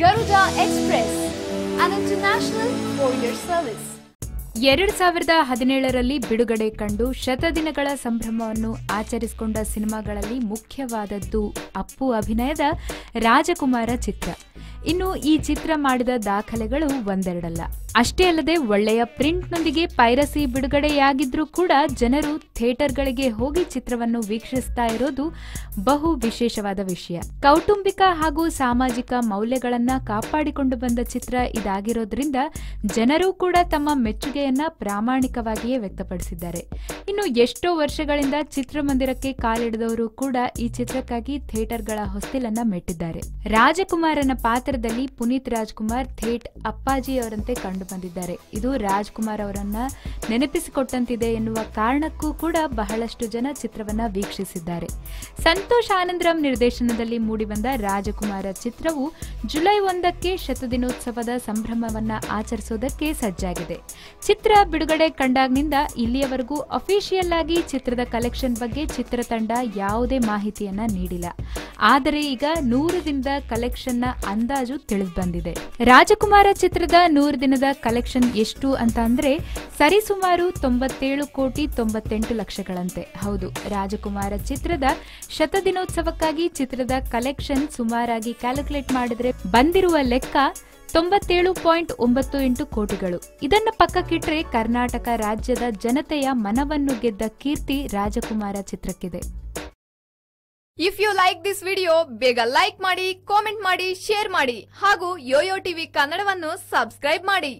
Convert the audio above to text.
Garuda express and international courier service ಎರಡ್ ಸಾವಿರದ ಹದಿನೇಳರಲ್ಲಿ ಬಿಡುಗಡೆ ಕಂಡು ಶತದಿನಗಳ ಸಂಭ್ರಮವನ್ನು ಆಚರಿಸಿಕೊಂಡ ಸಿನಿಮಾಗಳಲ್ಲಿ ಮುಖ್ಯವಾದದ್ದು ಅಪ್ಪು ಅಭಿನಯದ ರಾಜಕುಮಾರ ಚಿತ್ರ. ಇನ್ನು ಈ ಚಿತ್ರ ಮಾಡಿದ ದಾಖಲೆಗಳು ಒಂದೆರಡಲ್ಲ. ಅಷ್ಟೇ ಅಲ್ಲದೆ ಒಳ್ಳೆಯ ಪ್ರಿಂಟ್ನೊಂದಿಗೆ ಪೈರಸಿ ಬಿಡುಗಡೆಯಾಗಿದ್ರೂ ಕೂಡ ಜನರು ಥಿಯೇಟರ್ಗಳಿಗೆ ಹೋಗಿ ಚಿತ್ರವನ್ನು ವೀಕ್ಷಿಸ್ತಾ ಇರೋದು ಬಹು ವಿಶೇಷವಾದ ವಿಷಯ. ಕೌಟುಂಬಿಕ ಹಾಗೂ ಸಾಮಾಜಿಕ ಮೌಲ್ಯಗಳನ್ನ ಕಾಪಾಡಿಕೊಂಡು ಬಂದ ಚಿತ್ರ ಇದಾಗಿರೋದ್ರಿಂದ ಜನರು ಕೂಡ ತಮ್ಮ ಮೆಚ್ಚುಗೆಯನ್ನ ಪ್ರಾಮಾಣಿಕವಾಗಿಯೇ ವ್ಯಕ್ತಪಡಿಸಿದ್ದಾರೆ. ಇನ್ನು ಎಷ್ಟೋ ವರ್ಷಗಳಿಂದ ಚಿತ್ರಮಂದಿರಕ್ಕೆ ಕಾಲಿಡಿದವರು ಕೂಡ ಈ ಚಿತ್ರಕ್ಕಾಗಿ ಥಿಯೇಟರ್ಗಳ ಹೊಸ್ತಿಲನ್ನ ಮೆಟ್ಟಿದ್ದಾರೆ. ರಾಜಕುಮಾರನ ಪಾತ್ರದಲ್ಲಿ ಪುನೀತ್ ರಾಜ್ಕುಮಾರ್ ಥೇಟ್ ಅಪ್ಪಾಜಿ ಅವರಂತೆ ಕಂಡು ಬಂದಿದ್ದಾರೆ ಇದು ರಾಜ್ಕುಮಾರ್ ಅವರನ್ನ ನೆನಪಿಸಿಕೊಟ್ಟಂತಿದೆ ಎನ್ನುವ ಕಾರಣಕ್ಕೂ ಕೂಡ ಬಹಳಷ್ಟು ಜನ ಚಿತ್ರವನ್ನ ವೀಕ್ಷಿಸಿದ್ದಾರೆ. ಸಂತೋಷ್ ಆನಂದ್ರಾಮ್ ನಿರ್ದೇಶನದಲ್ಲಿ ಮೂಡಿಬಂದ ರಾಜಕುಮಾರ ಚಿತ್ರವು ಜುಲೈ ಒಂದಕ್ಕೆ ಶತದಿನೋತ್ಸವದ ಸಂಭ್ರಮವನ್ನ ಆಚರಿಸೋದಕ್ಕೆ ಸಜ್ಜಾಗಿದೆ. ಚಿತ್ರ ಬಿಡುಗಡೆ ಕಂಡಾಗ್ನಿಂದ ಇಲ್ಲಿಯವರೆಗೂ ಅಫಿಷಿಯಲ್ ಆಗಿ ಚಿತ್ರದ ಕಲೆಕ್ಷನ್ ಬಗ್ಗೆ ಚಿತ್ರತಂಡ ಯಾವುದೇ ಮಾಹಿತಿಯನ್ನ ನೀಡಿಲ್ಲ. ಆದರೆ ಈಗ ನೂರು ದಿನದ ಕಲೆಕ್ಷನ್ನ ಅಂದಾಜು ತಿಳಿದು ಬಂದಿದೆ. ರಾಜಕುಮಾರ ಚಿತ್ರದ ನೂರು ದಿನದ ಕಲೆಕ್ಷನ್ ಎಷ್ಟು ಅಂತ ಅಂದ್ರೆ ಸರಿಸುಮಾರು ತೊಂಬತ್ತೇಳು ಕೋಟಿ ತೊಂಬತ್ತೆಂಟು ಲಕ್ಷಗಳಂತೆ. ಹೌದು, ರಾಜಕುಮಾರ ಚಿತ್ರದ ಶತದಿನೋತ್ಸವಕ್ಕಾಗಿ ಚಿತ್ರದ ಕಲೆಕ್ಷನ್ ಸುಮಾರಾಗಿ ಕ್ಯಾಲ್ಕುಲೇಟ್ ಮಾಡಿದ್ರೆ ಬಂದಿರುವ ಲೆಕ್ಕ ತೊಂಬತ್ತೇಳು ಪಾಯಿಂಟ್ ಒಂಬತ್ತು ಎಂಟು ಕೋಟಿಗಳು. ಇದನ್ನು ಪಕ್ಕಕ್ಕಿಟ್ರೆ ಕರ್ನಾಟಕ ರಾಜ್ಯದ ಜನತೆಯ ಮನವನ್ನು ಗೆದ್ದ ಕೀರ್ತಿ ರಾಜಕುಮಾರ ಚಿತ್ರಕ್ಕಿದೆ. If you like this video ಬೇಗ ಲೈಕ್ ಮಾಡಿ ಕಾಮೆಂಟ್ ಮಾಡಿ ಶೇರ್ ಮಾಡಿ ಹಾಗೂ ಯೋಯೋ ಟಿವಿ ಕನ್ನಡವನ್ನು ಸಬ್ಸ್ಕ್ರೈಬ್ ಮಾಡಿ.